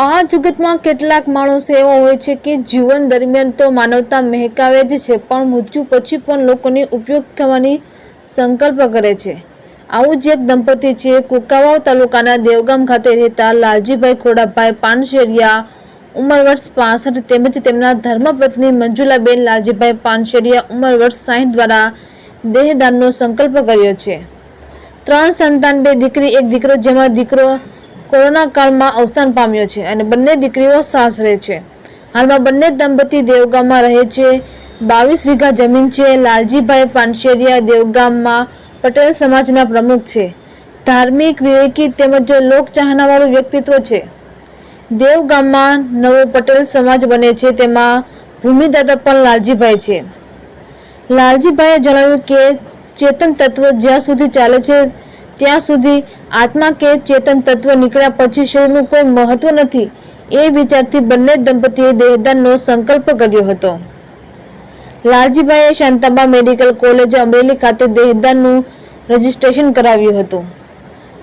આ જગતમાં કેટલાક માણસો એવા હોય છે કે જીવન દરમિયાન તો માનવતા મહેકાવે જ છે, પણ મૃત્યુ પછી પણ લોકોની ઉપયોગ થવાની સંકલ્પ કરે છે. આવું જ એક દંપતી છે, કુકાવાવ તાલુકાના દેવગામ ખાતે રહેતા લાલજીભાઈ ખોડાભાઈ પાનશેરિયા, ઉંમર વર્ષ પાસઠ તેમજ તેમના ધર્મપત્ની મંજુલાબેન લાલજીભાઈ પાનશેરિયા ઉંમર વર્ષ સાહીઠ દ્વારા દેહદાનનો સંકલ્પ કર્યો છે. ત્રણ સંતાન, બે દીકરી, એક દીકરો જેમાં દીકરો કોરોના કાળમાં અવસાન પામ્યો છે અને બંને દીકરીઓ સાસરે છે. હાલમાં બંને દંપતી દેવગામમાં રહે છે. બાવીસ વીઘા જમીન છે. લાલજીભાઈ પાનશેરિયા દેવગામમાં પટેલ સમાજના પ્રમુખ છે. ધાર્મિક વિવેકી તેમજ લોકચાહનાવાળું વ્યક્તિત્વ છે. દેવગામમાં નવો પટેલ સમાજ બને છે. તેમાં ભૂમિદાતા પણ લાલજીભાઈ છે. લાલજીભાઈએ જણાવ્યું કે, ચેતન તત્વ જ્યાં સુધી ચાલે છે ત્યાં સુધી આત્મા કે ચેતન તત્વ નીકળ્યા પછી શરીરનું કોઈ મહત્વ નથી. એ વિચારથી બંને દંપતીએ દેહદાનનો સંકલ્પ કર્યો હતો. લાલજીભાઈએ શાંતાબા મેડિકલ કોલેજ અમરેલી ખાતે દેહદાનનું રજીસ્ટ્રેશન કરાવ્યું હતું.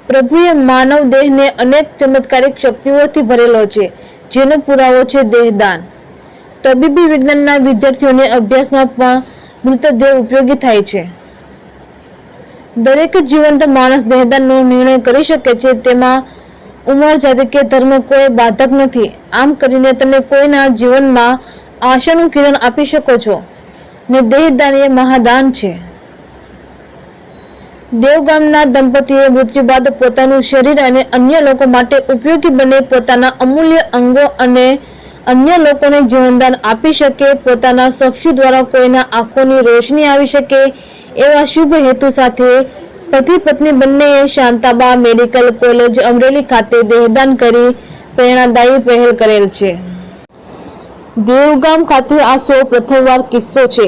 પ્રભુએ માનવ દેહને અનેક ચમત્કારિક શક્તિઓથી ભરેલો છે, જેનો પુરાવો છે દેહદાન. તબીબી વિજ્ઞાનના વિદ્યાર્થીઓને અભ્યાસમાં પણ મૃતદેહ ઉપયોગી થાય છે. દરેક જીવંત માણસ દેહદાનનો નિર્ણય કરી શકે છે, તેમાં ઉંમર જાતિ કે ધર્મ કોઈ બાધક નથી. આમ કરીને તમે કોઈના જીવનમાં આશાનું કિરણ આપી શકો છો ને દેહદાન એ મહાદાન છે. દેવગામના દંપતીએ મૃત્યુ બાદ પોતાનું શરીર અને અન્ય લોકો માટે ઉપયોગી બને પોતાના અમૂલ્ય અંગો અને અન્ય લોકોને જીવનદાન આપી શકે, પોતાના ચક્ષુ દ્વારા કોઈના આંખોની રોશની આવી શકે એવા શુભ હેતુ સાથે પતિ પત્ની બંનેએ શાંતાબા મેડિકલ કોલેજ અમરેલી ખાતે દેહદાન કરી પ્રેરણાદાયી પહેલ કરેલ છે. દેવગામ ખાતે આ સૌ પ્રથમવાર કિસ્સો છે.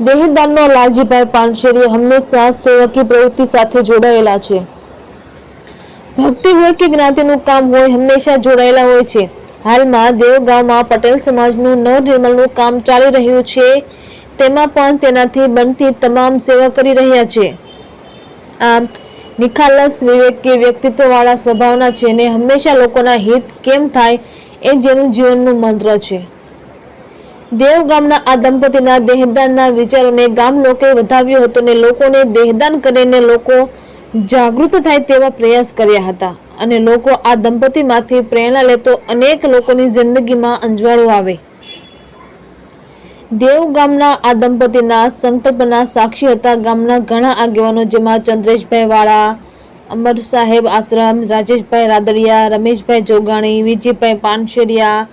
દેહદાનનો લાલજીભાઈ પાનશેરી હંમેશા સેવકી પ્રવૃત્તિ સાથે જોડાયેલા છે. ભક્તિ હોય કે જ્ઞાતિનું કામ હોય, હંમેશા જોડાયેલા હોય છે. હાલમાં દેવગામમાં પટેલ સમાજનું નવનિર્માણનું કામ ચાલી રહ્યું છે. તેમાં પણ તેનાથી બનતી તમામ સેવા કરી રહ્યા છે. આમ, નિખાલસ વિવેકી વ્યક્તિત્વવાળા સ્વભાવના છે ને હંમેશા લોકોના હિત કેમ થાય એ જેનું જીવનનું મંત્ર છે. દેવ ગામના આ દંપતીના દેહદાનના વિચારોને ગામ લોકોએ વધાવ્યો હતો ને લોકોને દેહદાન કરીને લોકો જાગૃત થાય તેવા પ્રયાસ કર્યા હતા. અને લોકો આ દંપતીમાંથી પ્રેરણા લેતો અનેક લોકોની જિંદગીમાં અંજવાળો આવે. દેવ ગામના આ દંપતીના સંકલ્પના સાક્ષી હતા ગામના ઘણા આગેવાનો જેમાં ચંદ્રેશભાઈ વાળા, અમર સાહેબ આશ્રમ, રાજેશભાઈ રાદડિયા, રમેશભાઈ જોગાણી વિજયભાઈ પાનશેરિયા,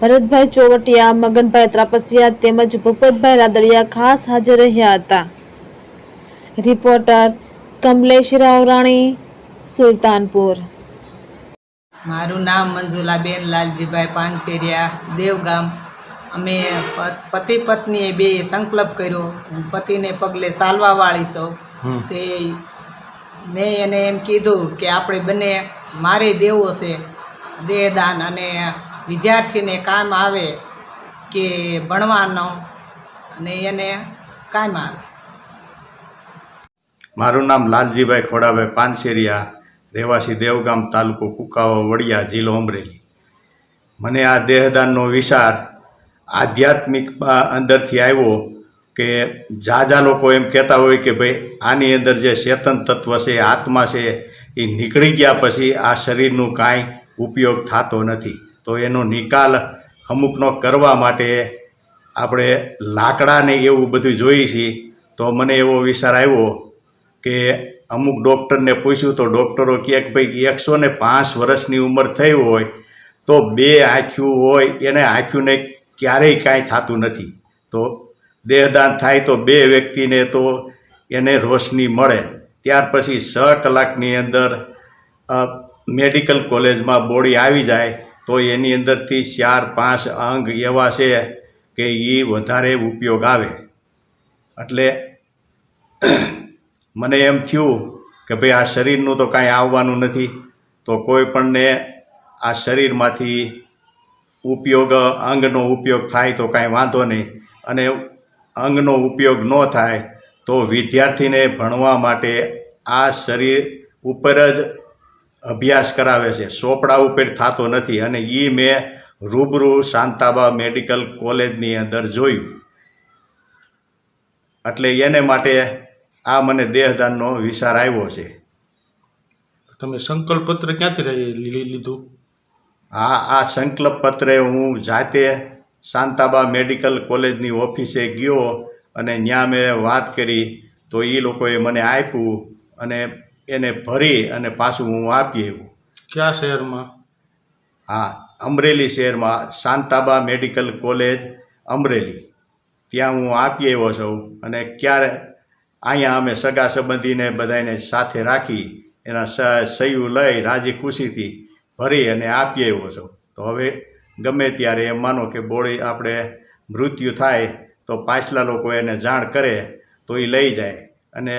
ભરતભાઈ ચોવટિયા, મગનભાઈ ત્રાપસિયા તેમજ ભૂપતભાઈ રાદડિયા ખાસ હાજર રહ્યા હતા. રિપોર્ટર કમલેશ રાવરાણી સુલતાનપુર. મારું નામ મંજુલાબેન લાલજીભાઈ પાનસેરિયા દેવગામ. અમે પતિ પત્નીએ બે સંકલ્પ કર્યો. હું પતિને પગલે સાલવાવાળી છું. તે મેં એને એમ કીધું કે આપણે બંને મારે દેવો છે. દેહદાન અને વિદ્યાર્થીને કામ આવે કે ભણવાનો. અને એને કામ આવે. મારું નામ લાલજીભાઈ ખોડાભાઈ પાનશેરિયા રહેવાસી દેવગામ તાલુકો કુકાવા વડિયા, જિલ્લો અમરેલી. મને આ દેહદાનનો વિચાર આધ્યાત્મિક અંદરથી આવ્યો કે જાજા લોકો એમ કહેતા હોય કે ભાઈ, આની અંદર જે ચેતન તત્વ છે, આત્મા છે, એ નીકળી ગયા પછી આ શરીરનું કાંઈ ઉપયોગ થતો નથી. તો એનો નિકાલ અમુકનો કરવા માટે આપણે લાકડાને એવું બધું જોઈએ છીએ. તો મને એવો વિચાર આવ્યો કે અમુક ડૉક્ટરને પૂછ્યું તો ડૉક્ટરો કહે કે ભાઈ, એકસો ને પાંચ વર્ષની ઉંમર થઈ હોય તો બે આંખ્યું હોય, એને આંખ્યુંને ક્યારેય કાંઈ થતું નથી. તો દેહદાન થાય તો બે વ્યક્તિને તો એને રોશની મળે. ત્યાર પછી છ કલાકની અંદર મેડિકલ કોલેજમાં બોડી આવી જાય તો એની અંદરથી ચાર પાંચ અંગ એવા છે કે એ વધારે ઉપયોગ આવે. એટલે મને એમ થયું કે ભાઈ આ શરીરનું તો કાંઈ આવવાનું નથી, તો કોઈ પણને આ શરીરમાંથી ઉપયોગ, અંગનો ઉપયોગ થાય તો કાંઈ વાંધો નહીં. અને અંગનો ઉપયોગ ન થાય તો વિદ્યાર્થીને ભણવા માટે આ શરીર ઉપર જ અભ્યાસ કરાવે છે. સોપડા ઉપર થતો નથી અને એ મેં રૂબરૂ શાંતાબા મેડિકલ કોલેજની અંદર જોયું. એટલે એને માટે આ મને દેહદાનનો વિચાર આવ્યો છે. તમે સંકલ્પ પત્ર ક્યાંથી રહી- લી- લીધું? હા આ સંકલ્પ પત્રે હું જાતે શાંતાબા મેડિકલ કોલેજની ઓફિસે ગયો અને ત્યાં મેં વાત કરી તો એ લોકોએ મને આપ્યું અને એને ભરી અને પાછું હું આપી આવ્યું. કયા શહેરમાં? હા અમરેલી શહેરમાં શાંતાબા મેડિકલ કોલેજ અમરેલી. ત્યાં હું આપી આવ્યો છું અને ક્યારે અહીંયા અમે સગા સંબંધીને બધાને સાથે રાખી એના સહયું લઈ રાજી ખુશીથી ભરી અને આપીએ એવો છો. તો હવે ગમે ત્યારે એમ માનો કે બોળી આપણે મૃત્યુ થાય તો પાછલા લોકો એને જાણ કરે તો એ લઈ જાય. અને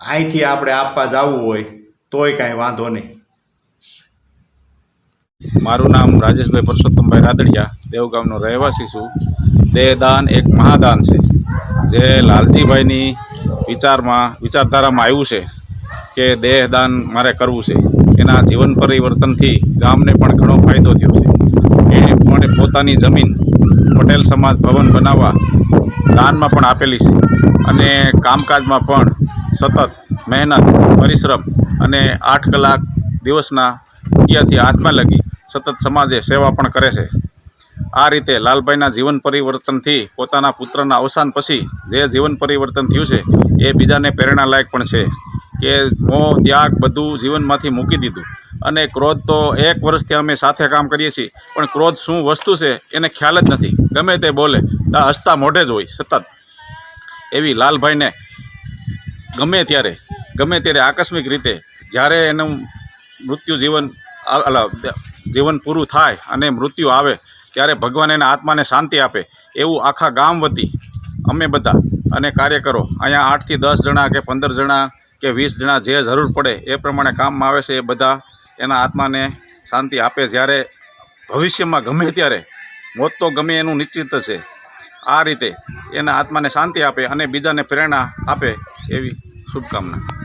અહીંથી આપણે આપવા જવું હોય તોય કાંઈ વાંધો નહીં. મારું નામ રાજેશભાઈ પરસોત્તમભાઈ રાદડિયા દેવગામનો રહેવાસી છું. દેહદાન એક મહાદાન છે, જે લાલજીભાઈની વિચારમાં, વિચારધારામાં આવ્યું છે કે દેહદાન મારે કરવું છે. એના જીવન પરિવર્તનથી ગામને પણ ઘણો ફાયદો થયો છે. એ પણ પોતાની જમીન પટેલ સમાજ ભવન બનાવવા દાનમાં પણ આપેલી છે. અને કામકાજમાં પણ સતત મહેનત, પરિશ્રમ અને આઠ કલાક દિવસના યાથી હાથમાં લગી સતત સમાજે સેવા પણ કરે છે. આ રીતે લાલભાઈના જીવન પરિવર્તનથી પોતાના પુત્રના અવસાન પછી જે જીવન પરિવર્તન થયું છે, એ બીજાને પ્રેરણાલાયક પણ છે. કે મોહ, ત્યાગ બધું જીવનમાંથી મૂકી દીધું. અને ક્રોધ તો એક વર્ષથી અમે સાથે કામ કરીએ છીએ, પણ ક્રોધ શું વસ્તુ છે, એને ખ્યાલ જ નથી. ગમે તે બોલે આ હસતા મોઢે જ હોય, સતત. એવી લાલભાઈને ગમે ત્યારે ગમે ત્યારે આકસ્મિક રીતે, જ્યારે એનું મૃત્યુ જીવન જીવન પૂરું થાય અને મૃત્યુ આવે ત્યારે ભગવાન એના આત્માને શાંતિ આપે, એવું આખા ગામ વતી અમે બધા અને કાર્યકરો અહીંયા આઠથી દસ જણા કે પંદર જણા કે વીસ જણા જે જરૂર પડે એ પ્રમાણે કામમાં આવે છે એ બધા એના આત્માને શાંતિ આપે જ્યારે ભવિષ્યમાં ગમે ત્યારે, મોત તો ગમે એનું નિશ્ચિત છે. આ રીતે એના આત્માને શાંતિ આપે અને બીજાને પ્રેરણા આપે એવી શુભકામના.